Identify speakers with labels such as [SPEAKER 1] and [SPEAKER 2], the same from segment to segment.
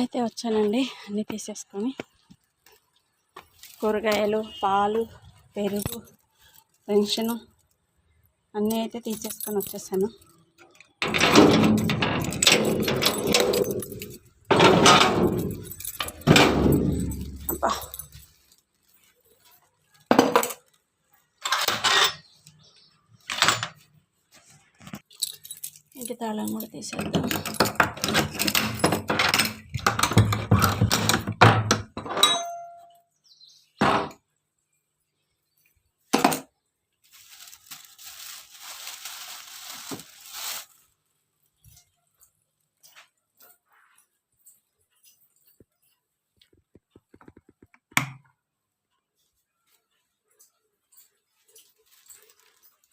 [SPEAKER 1] అయితే వచ్చానండి. అన్నీ తీసేసుకొని కూరగాయలు పాలు పెరుగు పెన్షను అన్నీ అయితే తీసేసుకొని వచ్చేసాను. అబ్బా! ఇంటి తాళం కూడా తీసేద్దాం.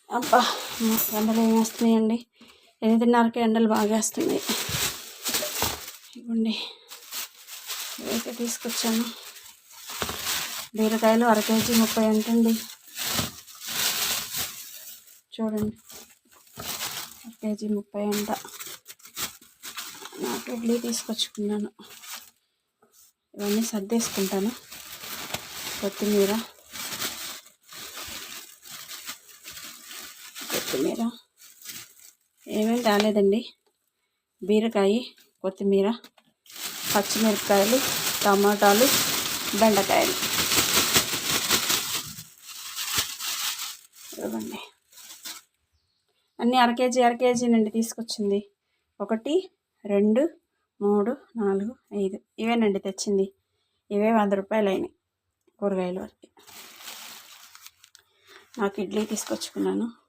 [SPEAKER 1] అబ్బా ఎండలు ఏమేస్తున్నాయండి వేస్తున్నాయండి? ఎనిమిదిన్నరకి ఎండలు బాగేస్తున్నాయి ఇవ్వండి. ఇవైతే తీసుకొచ్చాను. బీరకాయలు అర కేజీ ముప్పై అంటండి. చూడండి. అర కేజీ ముప్పై అంట. నాకు ఇడ్లీ తీసుకొచ్చుకున్నాను. ఇవన్నీ సర్దేసుకుంటాను. కొత్తిమీర. కొత్తిమీర. ఏమేమి రాలేదండి? బీరకాయ కొత్తిమీర పచ్చిమిరపకాయలు టమాటాలు బెండకాయలు. ఇవ్వండి. అన్నీ అర కేజీ అర కేజీ నుండి తీసుకొచ్చింది. ఒకటి రెండు మూడు నాలుగు ఐదు. ఇవేనండి తెచ్చింది. ఇవే వంద రూపాయలు అయినాయి కూరగాయలు వరకు. నాకు ఇడ్లీ తీసుకొచ్చుకున్నాను.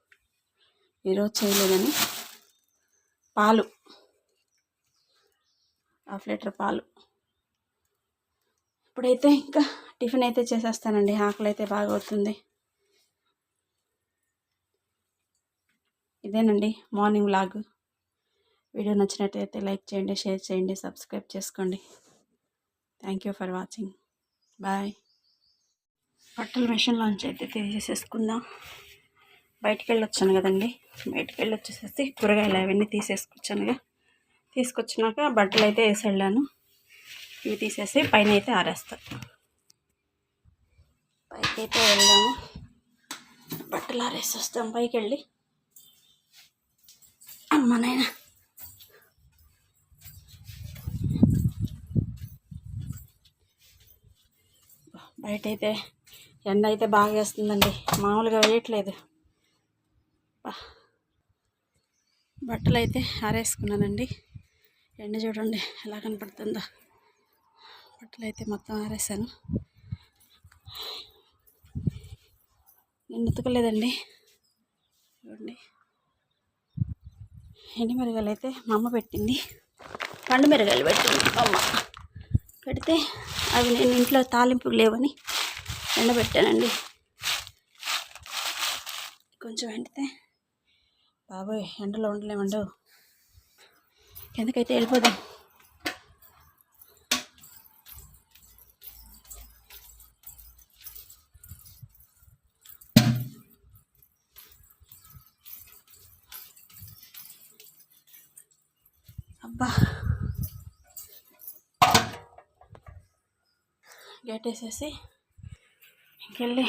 [SPEAKER 1] ఈరోజు చేయలేదని. పాలు. హాఫ్ లీటర్ పాలు. ఇప్పుడైతే ఇంకా టిఫిన్ అయితే చేసేస్తానండి. ఆకలి అయితే బాగా అవుతుంది. ఇదేనండి మార్నింగ్ వ్లాగ్. వీడియో నచ్చినట్టయితే లైక్ చేయండి షేర్ చేయండి సబ్స్క్రైబ్ చేసుకోండి. Thank you for watching. Bye. బట్టల మిషన్లోంచి అయితే తీసేసుకుందాం బయటికి వెళ్ళొచ్చాను కదండి. బయటికి వెళ్ళి వచ్చేసేసి కూరగాయలు అవన్నీ తీసేసుకొచ్చానుగా. తీసుకొచ్చినాక బట్టలు అయితే వేసి వెళ్ళాను ఇవి తీసేసి పైన అయితే ఆరేస్తాను పైకి అయితే వెళ్ళాము. బట్టలు ఆరేసి వస్తాం పైకి వెళ్ళి అమ్మ నాయన. బయట అయితే ఎండ అయితే బాగా వేస్తుందండి మామూలుగా వేయట్లేదు. బట్టలు అయితే ఆరేసుకున్నానండి. ఎండ చూడండి ఎలా కనపడుతుందో. బట్టలు అయితే మొత్తం ఆరేసాను నేను ఉతకలేదండి చూడండి. ఎండి మిరగాయలు అయితే మా అమ్మ పెట్టింది. పండు మిరగాయలు పెట్టింది అమ్మ. పెడితే అవి నేను ఇంట్లో తాలింపు లేవని ఎండబెట్టానండి. కొంచెం ఎండితే బాబోయ్ ఎండలో ఉండలేమండవు ఎందుకైతే వెళ్ళిపోదాం? అబ్బా. గేట్ వేసేసి ఇంకెళ్ళి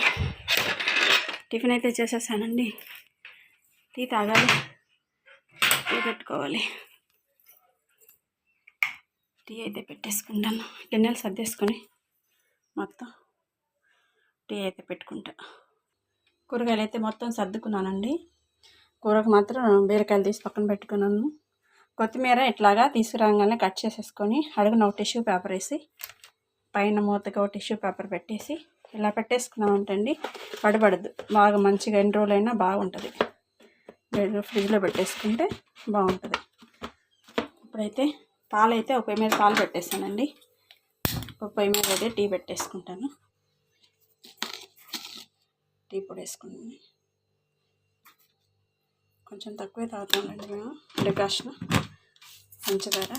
[SPEAKER 1] టిఫిన్ అయితే చేసేసానండి. టీ తాగాలి. టీ పెట్టుకోవాలి. టీ అయితే పెట్టేసుకుంటాను. గిన్నెలు సర్దేసుకొని మొత్తం టీ అయితే పెట్టుకుంటా. కూరగాయలు అయితే మొత్తం సర్దుకున్నానండి. కూరకు మాత్రం బీరకాయలు తీసి పక్కన పెట్టుకున్నాను. కొత్తిమీర ఇట్లాగా తీసుకురాగానే కట్ చేసేసుకొని అడుగున ఒక టిష్యూ పేపర్ వేసి పైన మూతగా ఒక టిష్యూ పేపర్ పెట్టేసి ఇలా పెట్టేసుకున్నామంటే అండి పడబడద్దు బాగా మంచిగా ఎన్ని రోజులైనా బాగుంటుంది. వేడిగా ఫ్రిడ్జ్లో పెట్టేసుకుంటే బాగుంటుంది. ఇప్పుడైతే పాలు అయితే ఒక పొయ్యి మీద పాలు పెట్టేస్తానండి. ఒక పొయ్యి మీద అయితే టీ పెట్టేసుకుంటాను. టీ పొడి వేసుకున్నాను. కొంచెం తక్కువే తాగుతామండి మేము డికాషన్ పంచదార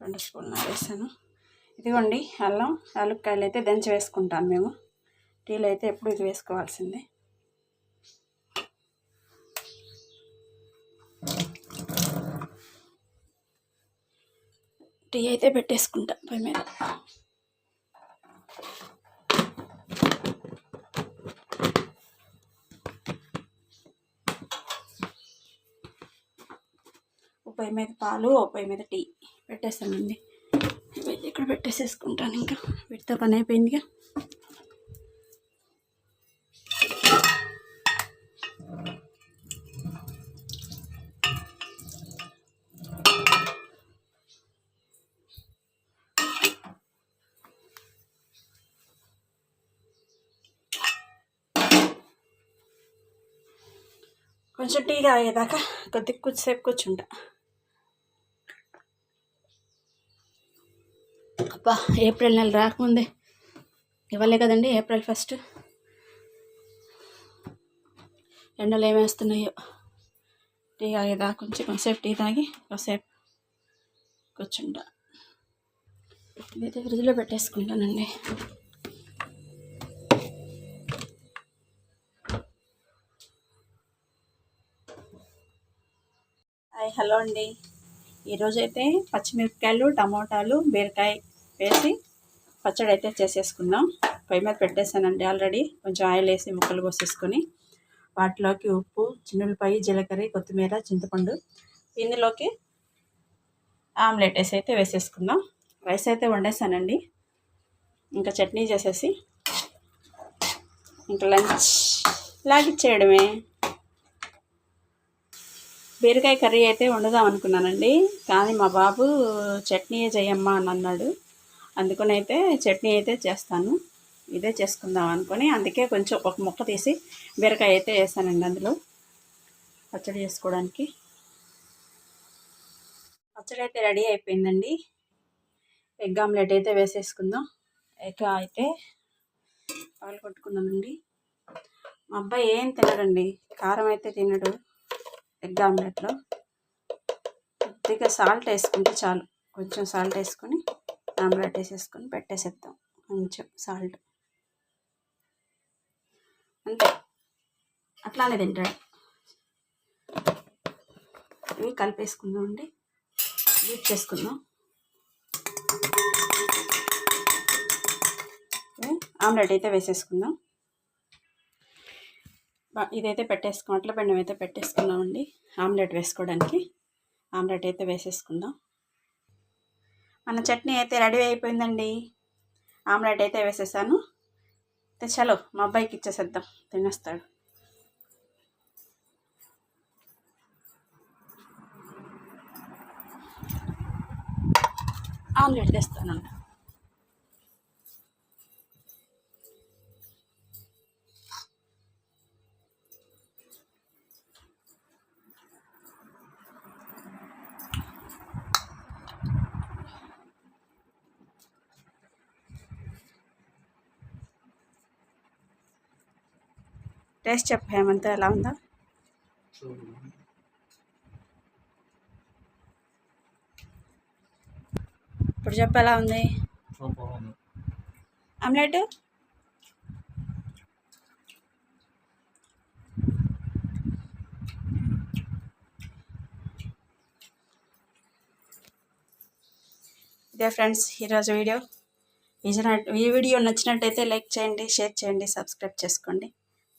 [SPEAKER 1] రెండు స్పూన్లు వేసాను. ఇదిగోండి అల్లం యాలక్కాయలు అయితే దంచి వేసుకుంటాను మేము. టీలు అయితే ఎప్పుడు ఇది వేసుకోవాల్సిందే. టీ అయితే పెట్టేసుకుంటా పొయ్యి మీద. ఉపాయి మీద పాలు ఉపాయి మీద టీ. పెట్టేస్తామండి. ఇక్కడ పెట్టేసేసుకుంటాను ఇంకా. వీటితో పని అయిపోయిందిగా. కొంచెం టీ తాగేదాకా కొద్ది కొద్దిసేపు కూర్చుంటా. అబ్బా ఏప్రిల్ నెల రాకముందే. ఇవ్వలే కదండి ఏప్రిల్ ఫస్ట్. ఎండలు ఏమేస్తున్నాయో టీ తాగేదాకా కొంచెం కొంతసేపు టీ తాగి కొద్దిసేపు కూర్చుంటా. ఇదైతే ఫ్రిడ్జ్లో పెట్టేసుకుంటానండి. హాయ్ హలో అండి. ఈరోజైతే పచ్చిమిరపకాయలు టమోటాలు బీరకాయ వేసి పచ్చడి అయితే చేసేసుకుందాం పొయ్యి మీద పెట్టేశానండి ఆల్రెడీ. కొంచెం ఆయిల్ వేసి ముక్కలు కోసేసుకొని వాటిలోకి ఉప్పు చిన్నులపాయి జీలకర్ర కొత్తిమీర చింతపండు ఇందులోకి ఆమ్లెట్ వేసి అయితే వేసేసుకుందాం రైస్ అయితే వండేసానండి ఇంకా చట్నీ చేసేసి ఇంకా లంచ్ లాగిచ్చేయడమే. బీరకాయ కర్రీ అయితే వండుదాం అనుకున్నానండి. కానీ మా బాబు చట్నీ చేయమ్మా అని అన్నాడు. అందుకని అయితే చట్నీ అయితే చేస్తాను. ఇదే చేసుకుందాం అనుకొని అందుకే కొంచెం ఒక ముక్క తీసి బీరకాయ అయితే వేసానండి అందులో. పచ్చడి చేసుకోవడానికి. పచ్చడి అయితే రెడీ అయిపోయిందండి. ఎగ్ ఆమ్లెట్ అయితే వేసేసుకుందాం. ఎగ్ అయితే పాలు కొట్టుకున్నానండి మా అబ్బాయి ఏం తినడండి? కారం అయితే తినడు. ఎగ్ ఆమ్లెట్లో కొద్దిగా సాల్ట్ వేసుకుంటే చాలు. కొంచెం సాల్ట్ వేసుకొని ఆమ్లెట్ వేసేసుకొని పెట్టేసేద్దాం. కొంచెం సాల్ట్. అంతే. అట్లానే తింటాడు ఇవి కలిపేసుకుందాం అండి. బీట్ చేసుకుందాం. ఆమ్లెట్ అయితే వేసేసుకుందాం. ఇదైతే పెట్టేసుకో అట్ల బెండం అయితే పెట్టేసుకున్నామండి. ఆమ్లెట్ వేసుకోవడానికి. ఆమ్లెట్ అయితే వేసేసుకుందాం. మన చట్నీ అయితే రెడీ అయిపోయిందండి. ఆమ్లెట్ అయితే వేసేసాను. చలో మా అబ్బాయికి ఇచ్చేసేద్దాం. తినేస్తాడు. ఆమ్లెట్ తెస్తానండి టేస్ట్ చెప్పు హేమంత్ ఎలా ఉందా? ఇప్పుడు చెప్పు ఎలా ఉంది? ఆమ్లెట్? ఇదే ఫ్రెండ్స్ ఈరోజు వీడియో. ఈ వీడియో నచ్చినట్టయితే లైక్ చేయండి షేర్ చేయండి సబ్స్క్రైబ్ చేసుకోండి.